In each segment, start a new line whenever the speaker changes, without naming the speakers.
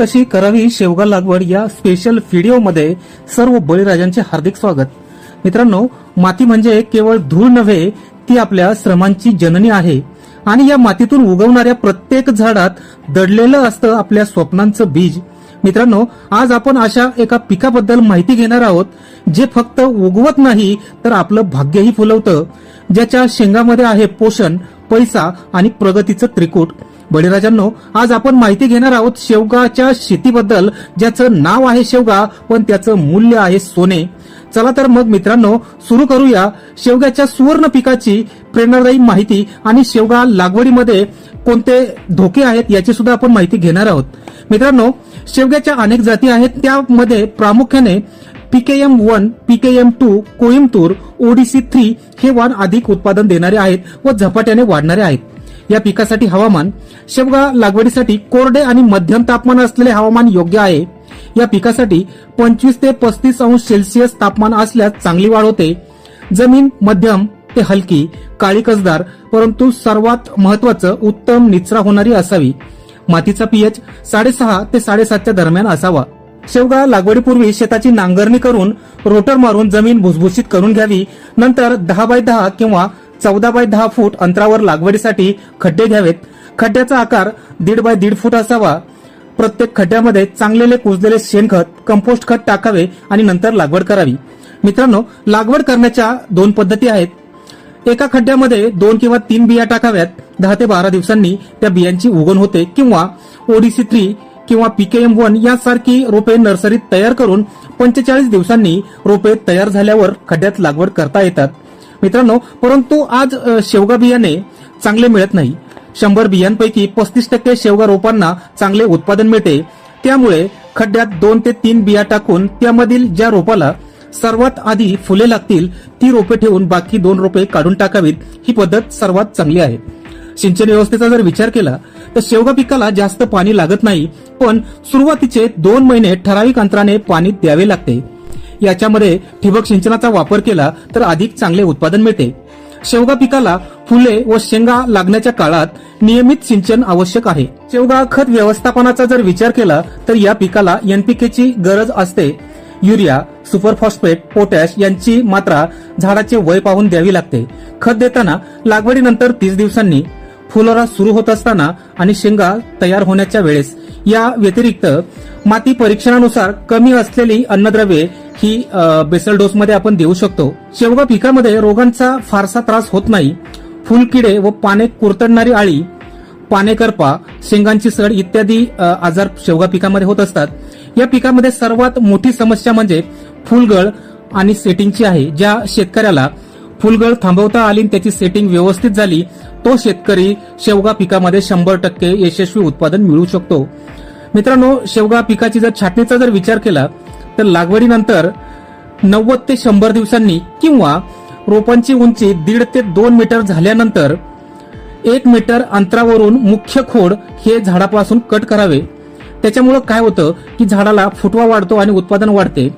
कशी करावी शेवगा लागवड या स्पेशल व्हिडिओमध्ये सर्व बळीराजांचे हार्दिक स्वागत. मित्रांनो माती म्हणजे केवळ धूळ नव्हे ती आपल्या श्रमांची जननी आहे. आणि या मातीतून उगवणाऱ्या प्रत्येक झाडात दडलेलं असतं आपल्या स्वप्नांचं बीज. मित्रांनो आज आपण अशा एका पिकाबद्दल माहिती घेणार आहोत जे फक्त उगवत नाही तर आपलं भाग्यही फुलवतं. ज्याच्या शेंगामध्ये आहे पोषण पैसा आणि प्रगतीचं त्रिकूट. बळीराजांनो आज आपण माहिती घेणार आहोत शेवगाच्या शेतीबद्दल. ज्याचं नाव आहे शेवगा पण त्याचं मूल्य आहे सोने. चला तर मग मित्रांनो सुरू करूया शेवग्याच्या सुवर्ण पिकाची प्रेरणादायी माहिती आणि शेवगा लागवडीमध्ये कोणते धोके आहेत याची सुद्धा आपण माहिती घेणार आहोत. मित्रांनो शेवग्याच्या अनेक जाती आहेत. त्यामध्ये प्रामुख्याने PKM one PKM two Coimbatore ODC three हे वाण अधिक उत्पादन देणारे आहेत व झपाट्याने वाढणारे आहेत. या पिकासाठी हवामान शेवगा लागवडीसाठी कोरडे आणि मध्यम तापमान असलेले हवामान योग्य आहे. या पिकासाठी पंचवीस ते पस्तीस अंश सेल्सिअस तापमान असल्यास चांगली वाढ होते. जमीन मध्यम ते हलकी काळी कसदार परंतु सर्वात महत्वाचं उत्तम निचरा होणारी असावी. मातीचा पीएच साडेसहा ते साडेसातच्या दरम्यान असावा. शेवगा लागवडीपूर्वी शेताची नांगरणी करून रोटर मारून जमीन भुसभुशीत करून घ्यावी. नंतर दहा बाय दहा किंवा चौदा बाय दहा फूट अंतरावर लागवडीसाठी खड्डे घ्यावेत. खड्ड्याचा आकार दीड बाय दीड फूट असावा. प्रत्येक खड्ड्यामध्ये चांगलेले कुजलेले शेणखत कंपोस्ट खत टाकावे आणि नंतर लागवड करावी. मित्रांनो लागवड करण्याच्या दोन पद्धती आहेत. एका खड्ड्यामध्ये दोन किंवा तीन बिया टाकाव्यात. दहा ते बारा दिवसांनी त्या बियांची उगण होते किंवा ओडीसी थ्री किंवा पीकेएम वन यासारखी रोपे नर्सरीत तयार करून पंचेचाळीस दिवसांनी रोपे तयार झाल्यावर खड्ड्यात लागवड करता येतात. मित्रांनो परंतु आज शेवगा बियाणे चांगले मिळत नाही. शंभर बियांपैकी पस्तीस टक्के शेवगा रोपांना चांगले उत्पादन मिळते. त्यामुळे खड्ड्यात दोन ते तीन बिया टाकून त्यामधील ज्या रोपाला सर्वात आधी फुले लागतील ती रोपे ठेवून बाकी दोन रोपे काढून टाकावीत. ही पद्धत सर्वात चांगली आहे. सिंचन व्यवस्थेचा जर विचार केला तर शेवगा पिकाला जास्त पाणी लागत नाही पण सुरुवातीचे दोन महिने ठराविक अंतराने पाणी द्यावे लागते. याच्यामध्ये ठिबक सिंचनाचा वापर केला तर अधिक चांगले उत्पादन मिळते. शेवगा पिकाला फुले व शेंगा लागण्याच्या काळात नियमित सिंचन आवश्यक आहे. शेवगा खत व्यवस्थापनाचा जर विचार केला तर या पिकाला एनपीकेची गरज असते. युरिया सुपर फॉस्फेट पोटॅश यांची मात्रा झाडाचे वय पाहून द्यावी लागते. खत देताना लागवडीनंतर तीस दिवसांनी फुलोरा सुरू होत असताना आणि शेंगा तयार होण्याच्या वेळेस. या व्यतिरिक्त माती परीक्षणानुसार कमी असलेली अन्नद्रव्ये ही बेसल डोसमध्ये आपण देऊ शकतो. शेवगा पिकामध्ये रोगांचा फारसा त्रास होत नाही. फुलकिडे व पाने कुरतडणारी आळी पानेकरपा शेंगांची सड इत्यादी आजार शेवगा पिकामध्ये होत असतात. या पिकामध्ये सर्वात मोठी समस्या म्हणजे फुलगळ आणि सेटिंगची आहे ज्या शेतकऱ्याला फुलगळ थांबवता आली आणि त्याची सेटिंग व्यवस्थित झाली तो शेतकरी शेवगा पिकामध्ये शंभर टक्के यशस्वी उत्पादन मिळू शकतो. मित्रांनो शेवगा पिकाची जर छाटणीचा जर विचार केला तर लागवडीनंतर नव्वद ते शंभर दिवसांनी किंवा रोपांची उंची दीड ते दोन मीटर झाल्यानंतर एक मीटर अंतरावरून मुख्य खोड हे झाडापासून कट करावे. त्याच्यामुळं काय होतं की झाडाला फुटवा वाढतो आणि उत्पादन वाढते.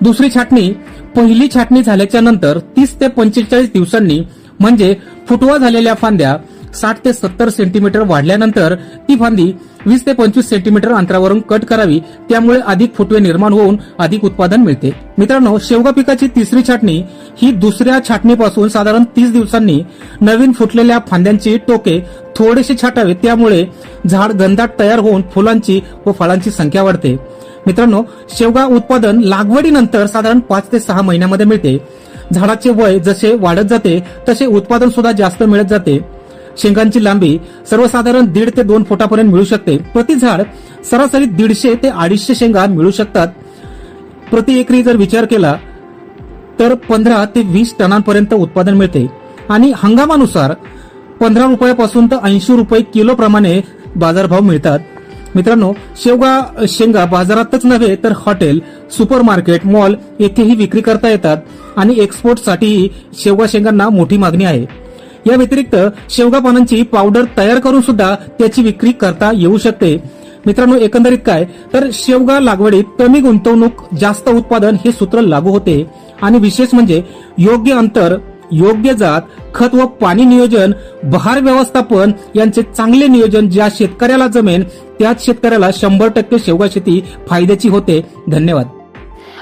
दुसरी छाटणी पहिली छाटणी झाल्याच्यानंतर तीस ते पंचेचाळीस दिवसांनी म्हणजे फुटवा झालेल्या फांद्या साठ ते सत्तर सेंटीमीटर वाढल्यानंतर ती फांदी वीस ते पंचवीस सेंटीमीटर अंतरावरून कट करावी त्यामुळे अधिक फुटवे निर्माण होऊन अधिक उत्पादन मिळते. मित्रांनो शेवगा पिकाची तिसरी छाटणी ही दुसऱ्या छाटणीपासून साधारण तीस दिवसांनी नवीन फुटलेल्या फांद्यांची टोके थोडेसे छाटावे त्यामुळे झाड गंधाट तयार होऊन फुलांची व फळांची संख्या वाढते. मित्रांनो शेवगा उत्पादन लागवडीनंतर साधारण पाच ते सहा महिन्यामध्ये मिळते. झाडाचे वय जसे वाढत जाते तसे उत्पादन सुद्धा जास्त मिळत जाते. शेंगांची लांबी सर्वसाधारण दीड ते दोन फुटापर्यंत मिळू शकते. प्रति झाड सरासरी दीडशे ते अडीचशे शेंगा मिळू शकतात. प्रति एकरी जर विचार केला तर पंधरा ते वीस टनांपर्यंत उत्पादन मिळते. आणि हंगामानुसार पंधरा रुपयापासून तर ऐंशी रुपये किलो प्रमाणे बाजारभाव मिळतात. मित्रांनो शेवगा शेंगा बाजारातच नव्हे तर हॉटेल सुपर मार्केट मॉल येथेही विक्री करता येतात. आणि एक्सपोर्टसाठीही शेवगा शेंगांना मोठी मागणी आहे. या व्यतिरिक्त शेवगा पानांची पावडर तयार करून सुद्धा त्याची विक्री करता येऊ शकते. मित्रांनो एकंदरीत काय? तर शेवगा लागवडीत कमी गुंतवणूक जास्त उत्पादन हे सूत्र लागू होते. आणि विशेष म्हणजे योग्य अंतर योग्य जात खत व पाणी नियोजन बहार व्यवस्थापन यांचे चांगले नियोजन ज्या शेतकऱ्याला जमेन त्याच शेतकऱ्याला शंभर टक्के शेवगा शेती फायद्याची होते. धन्यवाद.